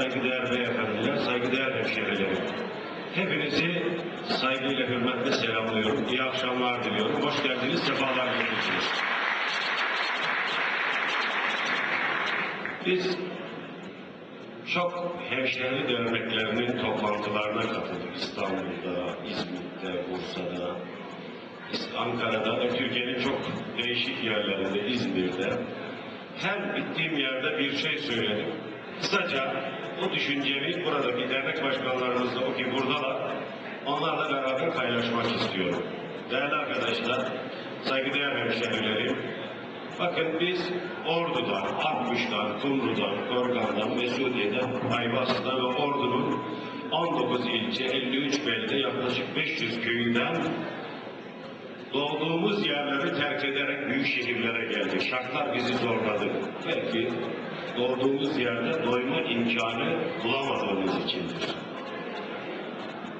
saygıdeğer beyefendiler, saygıdeğer hemşehrilerim. Hepinizi saygıyla, hürmetle selamlıyorum. İyi akşamlar diliyorum. Hoş geldiniz, sefalar getirdiniz. Biz çok hemşehri derneklerinin toplantılarına katıldık. İstanbul'da, İzmir'de, Bursa'da, Ankara'da ve Türkiye'nin çok değişik yerlerinde, İzmir'de. Her gittiğim yerde bir şey söyledim. Kısaca o düşüncemi buradaki dernek başkanlarımızla o ki buradalar, onlarla beraber paylaşmak istiyorum. Değerli arkadaşlar, saygıdeğer hemşehrilerim, bakın biz Ordu'dan, Akkuş'tan, Kumru'dan, Korgan'dan, Mesudiye'den, Ayvas'tan ve Ordu'nun 19 ilçe, 53 belde yaklaşık 500 köyünden Doğduğumuz yerleri terk ederek büyük şehirlere geldik. Şartlar bizi zorladı. Belki doğduğumuz yerde doyma imkanı bulamadığımız içindir.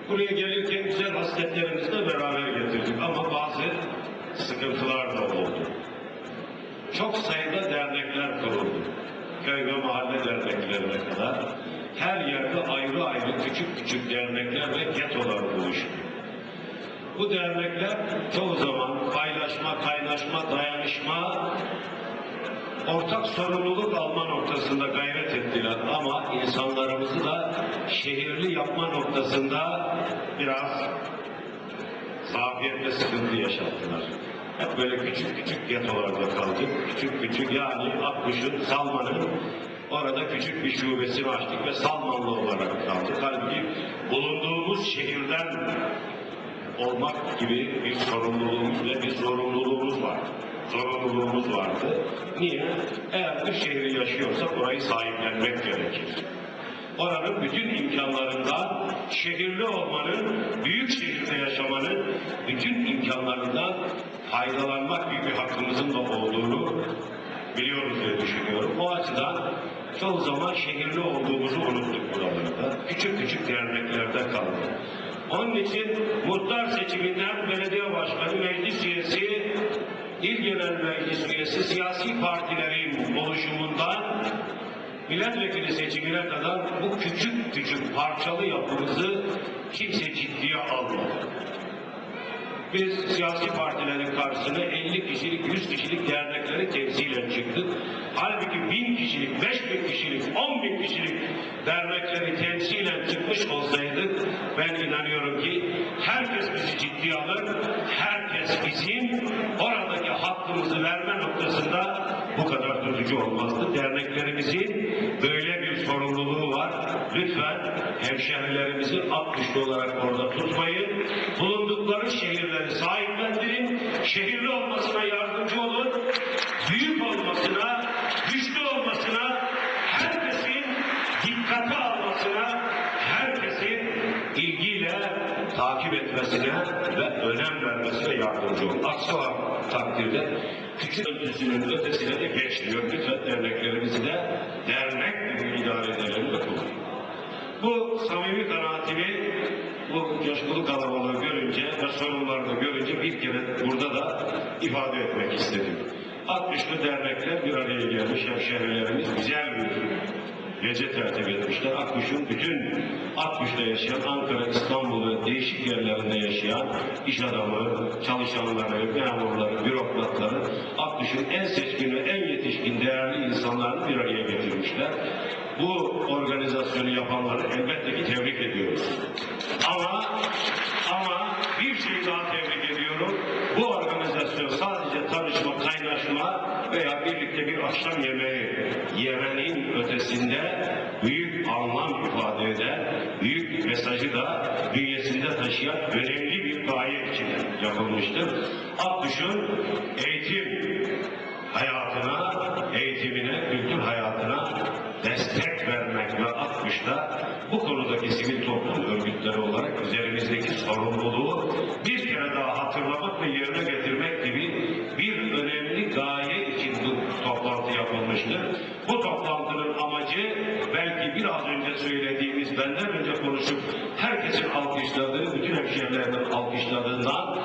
Buraya gelirken güzel hasletlerimizi de beraber getirdik ama bazı sıkıntılar da oldu. Çok sayıda dernekler kuruldu. Köy ve mahalle derneklerine kadar. Her yerde ayrı ayrı küçük küçük dernekler ve getolar oluştu. Bu dernekler çoğu zaman paylaşma, kaynaşma, dayanışma, ortak sorumluluk alma noktasında gayret ettiler ama insanlarımızı da şehirli yapma noktasında biraz zafiyet ve sıkıntı yaşattılar. Hep böyle küçük küçük getolarda kaldık. Küçük küçük yani Akkuş'un, Salman'ın orada küçük bir şubesini açtık ve Salmanlı olarak kaldık. Halbuki bulunduğumuz şehirden olmak gibi bir sorumluluğumuz ve bir zorunluluğumuz var. Zorunluluğumuz vardı. Niye? Eğer bir şehri yaşıyorsak orayı sahiplenmek gerekir. Oranın bütün imkanlarından şehirli olmanın, büyük şehirde yaşamanın bütün imkanlarından faydalanmak gibi bir hakkımızın da olduğunu biliyoruz diye düşünüyorum. O açıdan çoğu zaman şehirli olduğumuzu unuttuk buralarda. Küçük küçük derneklerde kaldık. Onun için muhtar seçiminden belediye başkanı, meclis üyesi, il genel meclis üyesi, siyasi partilerin oluşumundan milletvekili seçimine kadar bu küçük küçük parçalı yapımızı kimse ciddiye almadı. Biz siyasi partilerin karşısına 50 kişilik, 100 kişilik dernekleri temsilen çıktık. Halbuki 1000 kişilik, 5000 kişilik, 10 bin kişilik dernekleri temsilen çıkmış olsaydık ben inanıyorum ki herkes bizi ciddiye alır, herkes bizim oradaki hakkımızı verme noktasında bu kadar tutucu olmazdı. Derneklerimizin böyle bir sorumluluğu var. Lütfen hemşehrilerimizi at güçlü olarak orada tutmayın. Bulundukları şehirleri sahiplendirin. Şehirli olmasına yardımcı olun. Büyük olmasına, güçlü olmasına, herkesin dikkate almasına, herkesin ilgiyle takip etmesine ve önem vermesine yardımcı olun. Aksi takdirde küçük ölçüsünün ötesine de geçmiyor. Lütfen derneklerimizi de dernek gibi idare edelim ve. Bu samimi kanaatimi bu coşkulu kalabalığı görünce ve sorunlarını görünce bir kere burada da ifade etmek istedim. 60'lı dernekler bir araya gelmiş hemşehrilerimiz güzel bir gece tertip etmişler. Akkuş'un bütün Akkuş'ta yaşayan Ankara, İstanbul ve değişik yerlerinde yaşayan iş adamı, çalışanları, memurları, bürokratları Akkuş'un en seçkin ve en yetişkin değerli insanlarını bir araya getirmişler. Bu organizasyonu yapanları elbette ki tebrik ediyoruz. Ama ama bir şey daha tebrik ediyorum. Bu organizasyon sadece tanışma, kaynaşma veya birlikte bir akşam yemeği yemenin ötesinde büyük anlam ifade eden, büyük mesajı da bünyesinde taşıyan önemli bir gaye için yapılmıştır. Akduş'un eğitim hayatına, eğitimine, kültür hayatına destek vermek ve Akduş'ta bu konudaki sivil toplum örgütleri olarak üzerimizdeki sorumluluğu bir kere daha hatırlamak ve yerine getirmek yapılmıştır. Bu toplantının amacı belki biraz önce söylediğimiz, benden önce konuşup herkesin alkışladığı, bütün hemşehrilerinin alkışladığından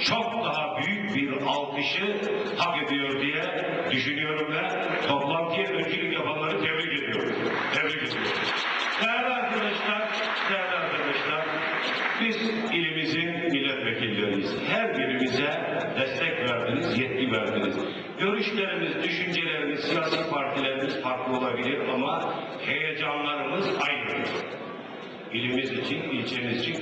çok daha büyük bir alkışı hak ediyor diye düşünüyorum ve toplantıya öncülük yapanları tebrik ediyorum. Tebrik ediyorum.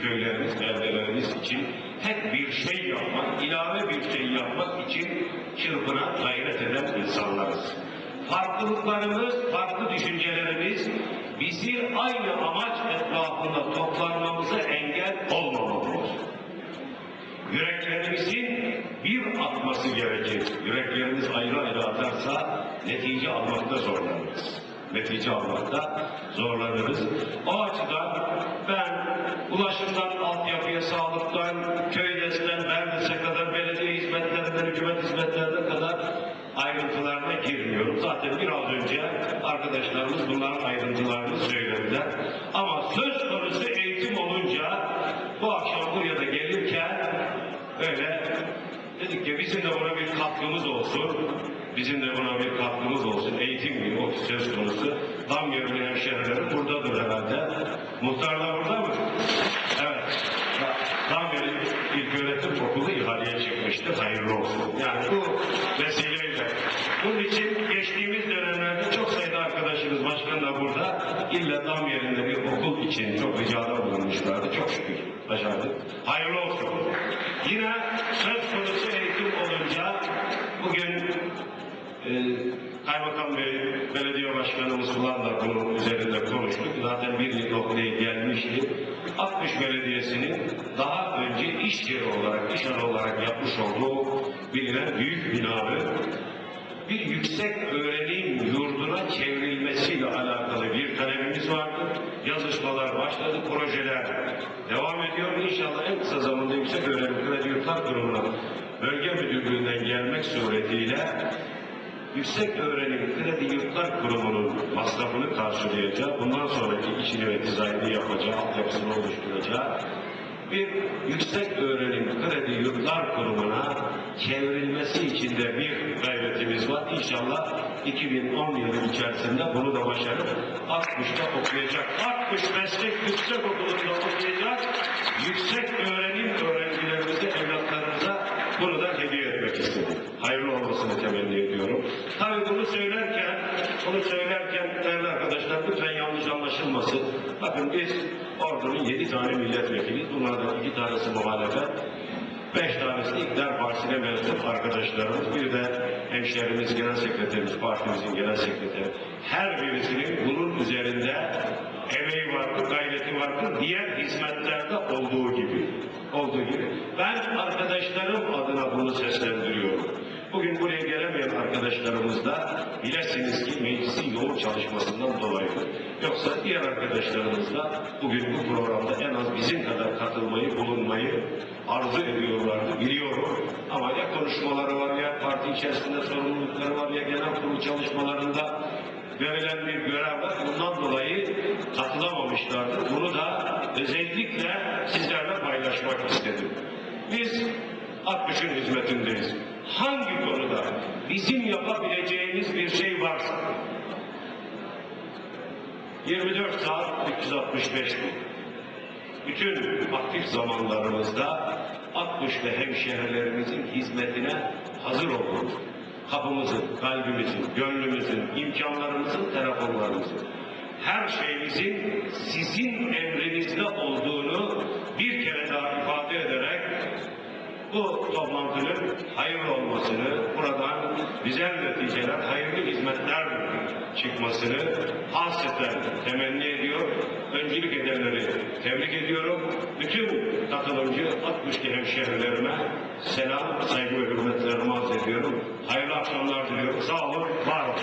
Köylerimiz, beldelerimiz için tek bir şey yapmak, ilave bir şey yapmak için çırpınan, gayret eden insanlarız. Farklılıklarımız, farklı düşüncelerimiz bizi aynı amaç etrafında toplanmamıza engel olmamalıdır. Yüreklerimizin bir atması gerekir. Yüreklerimiz ayrı ayrı atarsa netice almakta zorlanırız. Netice almakta zorlanırız. O açıdan ben ulaşımdan altyapıya, sağlıktan, köy desten, Berdes'e kadar, belediye hizmetlerinden, hükümet hizmetlerine kadar ayrıntılarına girmiyorum. Zaten biraz önce arkadaşlarımız bunların ayrıntılarını söylediler. Ama söz konusu eğitim olunca bu akşam buraya da gelirken öyle dedik ki bizim de buna bir katkımız olsun. Bizim de buna bir katkımız olsun. Eğitim gibi o söz konusu. Tam yerine hemşehrilerim buradadır herhalde. Muhtar da burada mı? Evet. Tam yeri ilk öğretim okulu ihaleye çıkmıştı. Hayırlı olsun. Yani bu vesileyle. Bunun için geçtiğimiz dönemlerde çok sayıda arkadaşımız başkan da burada illa tam yerinde bir okul için çok ricada bulunmuşlardı. Çok şükür başardık. Hayırlı olsun. Yine söz konusu eğitim olunca bugün e, Kaymakam Bey, belediye başkanımız falan da bunun üzerinde konuştuk. Zaten bir noktaya gelmişti. 60 Belediyesi'nin daha önce iş yeri olarak, iş alanı olarak yapmış olduğu bilinen büyük binanın bir yüksek öğrenim yurduna çevrilmesiyle alakalı bir talebimiz vardı. Yazışmalar başladı, projeler devam ediyor. İnşallah en kısa zamanda Yüksek Öğrenim Kredi Yurtlar Kurumu'na bölge müdürlüğünden gelmek suretiyle Yüksek Öğrenim Kredi Yurtlar Kurumu'nun masrafını karşılayacağı, bundan sonraki işini ve dizaynını yapacağı, altyapısını oluşturacağı bir yüksek öğrenim kredi yurtlar kurumuna çevrilmesi için de bir gayretimiz var. İnşallah 2010 yılı içerisinde bunu da başarıp 60'ta okuyacak. 60 meslek yüksek okulunda okuyacak yüksek öğrenim öğrencilerimize, evlatlarımıza bunu da hediye etmek istedim. Hayırlı olmasını temenni ediyorum. Tabii bunu söylerken, bunu söylerken değerli arkadaşlar lütfen yanlış anlaşılmasın. Bakın biz ordunun yedi tane milletvekiliyiz. Bunlardan iki tanesi muhalefet. Beş tanesi iktidar partisine mensup arkadaşlarımız. Bir de hemşehrimiz, genel sekreterimiz, partimizin genel sekreteri. Her birisinin bunun üzerinde emeği vardır, gayreti vardır. Diğer hizmetlerde olduğu gibi. Olduğu gibi. Ben arkadaşlarım adına bunu seslendiriyorum. Bugün buraya gelemeyen arkadaşlarımız da bilesiniz ki meclisin yoğun çalışmasından dolayı. Yoksa diğer arkadaşlarımız da bugün bu programda en az bizim kadar katılmayı, bulunmayı arzu ediyorlardı, biliyorum. Ama ya konuşmaları var ya parti içerisinde sorumlulukları var ya genel kurul çalışmalarında verilen bir görev var. Bundan dolayı katılamamışlardır. Bunu da özellikle sizlerle paylaşmak istedim. Biz 60'ın hizmetindeyiz. Hangi konuda bizim yapabileceğimiz bir şey varsa 24 saat 365 gün. Bütün aktif zamanlarımızda 60 ve hemşehrilerimizin hizmetine hazır olun. Kapımızın, kalbimizin, gönlümüzün, imkanlarımızın, telefonlarımızın, her şeyimizin sizin emrinizde olduğunu bir kere daha bu toplantının hayırlı olmasını, buradan güzel neticeler, hayırlı hizmetler çıkmasını hasreten temenni ediyor. Öncülük edenleri tebrik ediyorum. Bütün katılımcı 62 hemşehrilerime selam, saygı ve hürmetlerimi arz ediyorum. Hayırlı akşamlar diliyorum. Sağ olun, var olun.